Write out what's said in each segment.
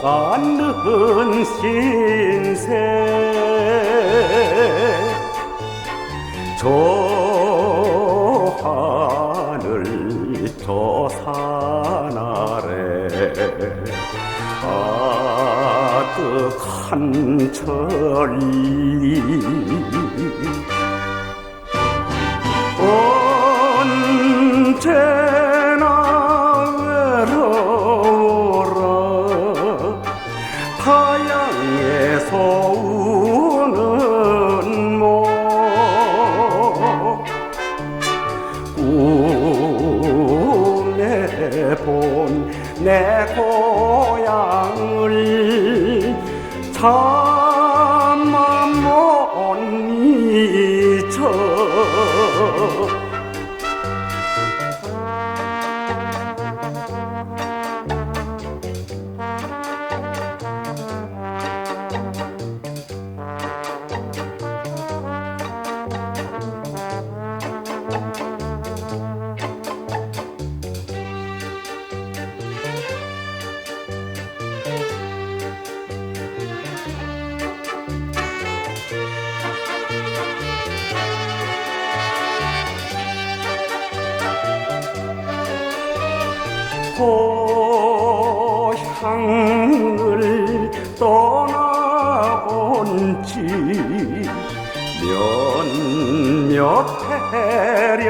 가는 신세. 저 하늘 저 산 아래 아득한 천리 참아 못 잊어 고향을 떠나온 지 몇몇 해련가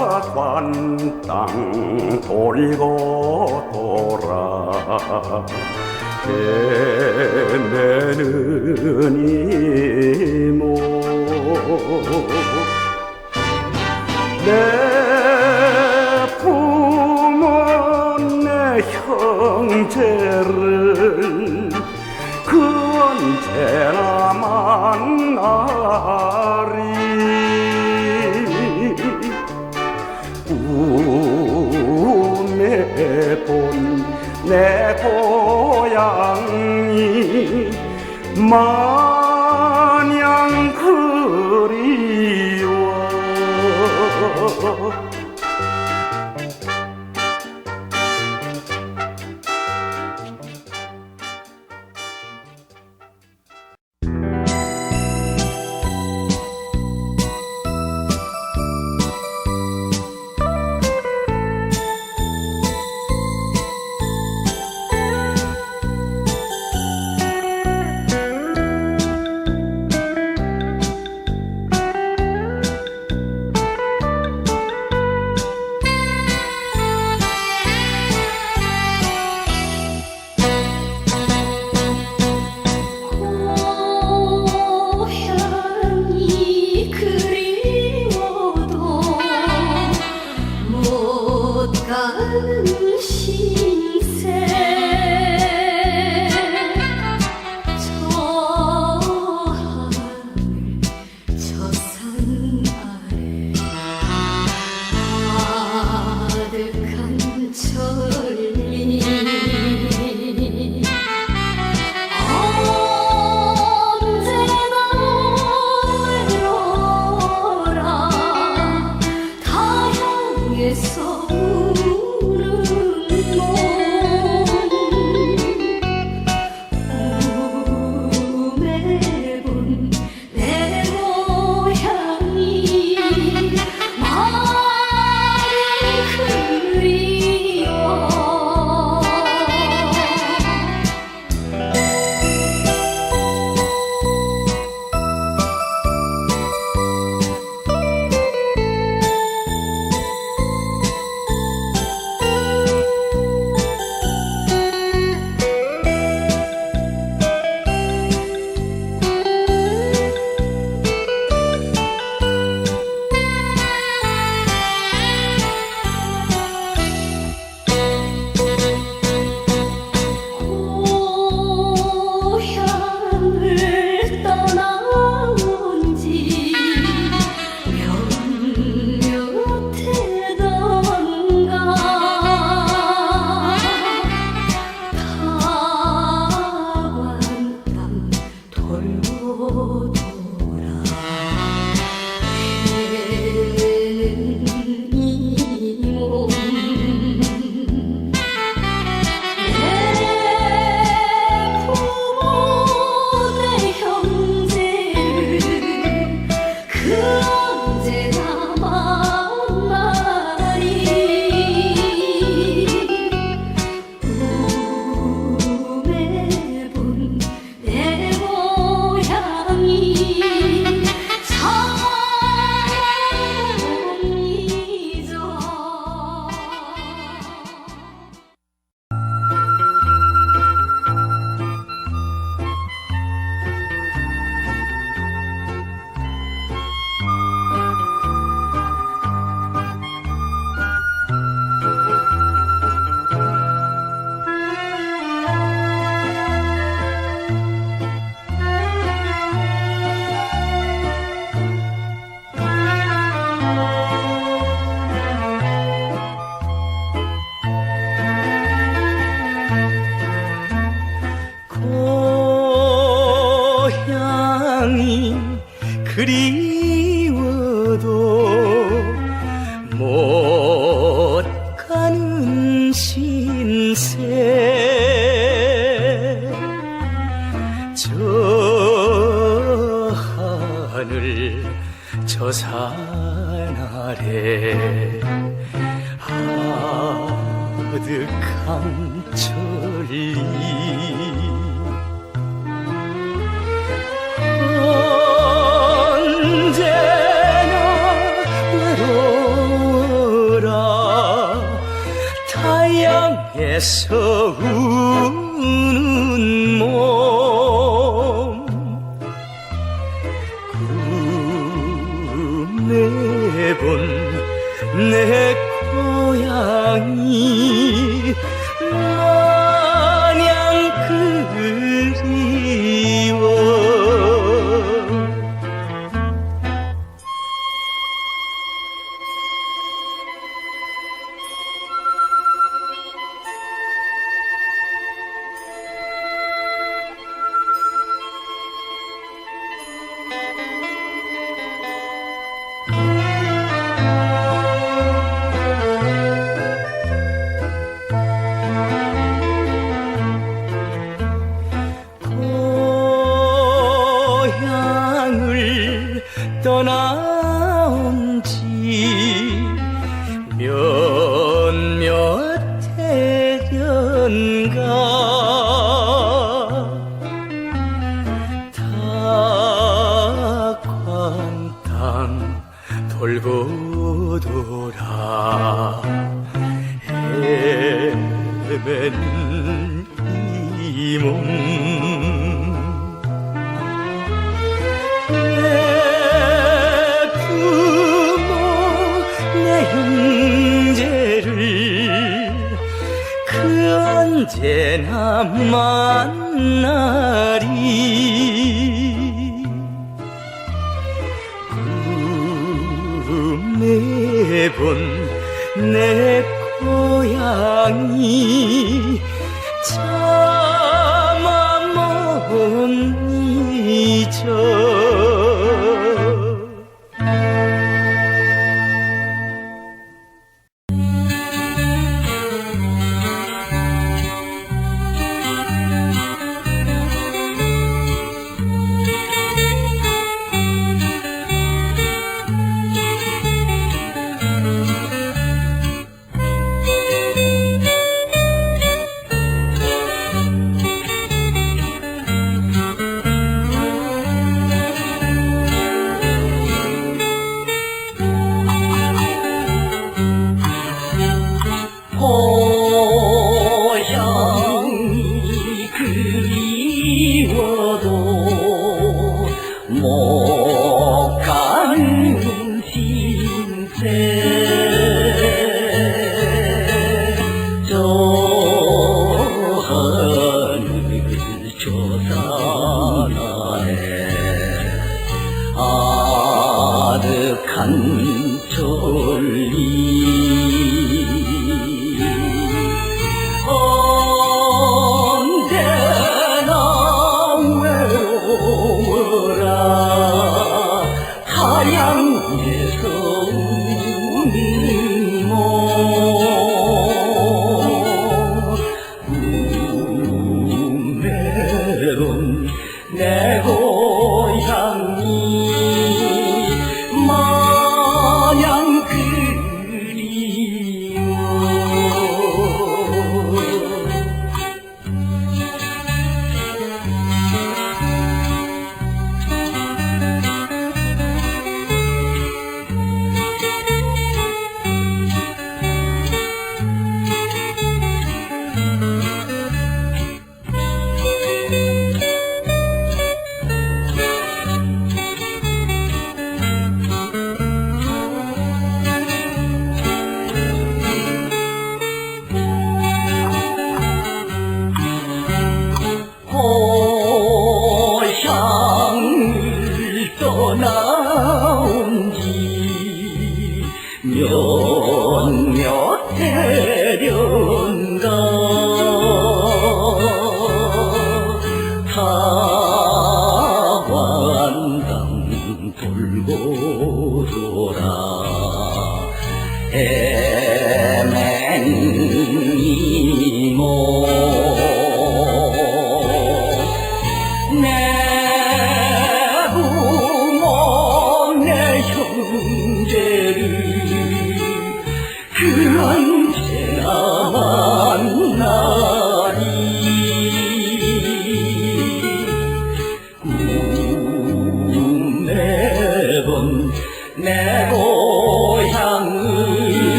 가관 땅 돌고 돌아 헤매는 이모 내 부모 내 형제를 그 언제나 만나리. 꿈에 본 내 고향이 마 哦 you. 저 산 아래. 아득한 천리 언제나 외로워라. 타양에서 우 돌보더라 헤맨 걸어도 못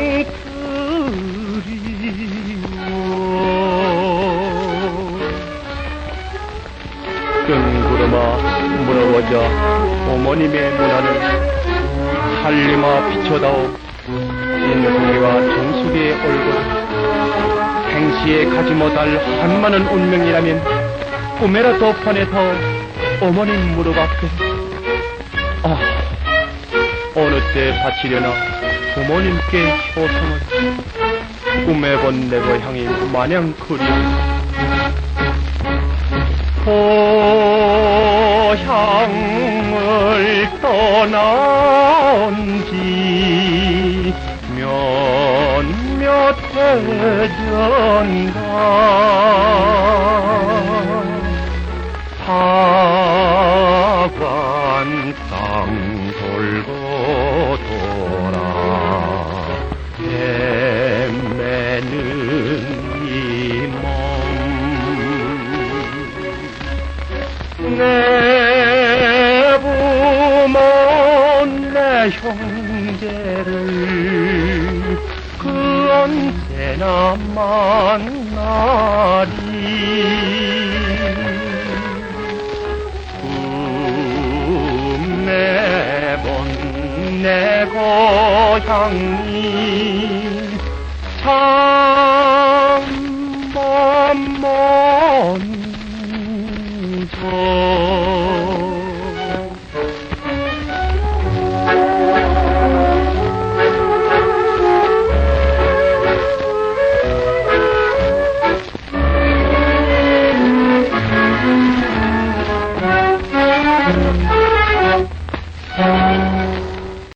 그리워 뜬구름아 물어보자 어머님의 눈안을 살림아 비춰다오. 인성이와 정숙이의 얼굴. 행시에 가지 못할 한많은 운명이라면 꿈에라도 보내다오 어머님 무릎 앞에. 아 어느 때 바치려나 부모님께 효성을 꿈에 본 내 고향이 마냥 그리워 고향을 떠나온 지 몇몇 해 전가 사관 고향이 참 먼, 먼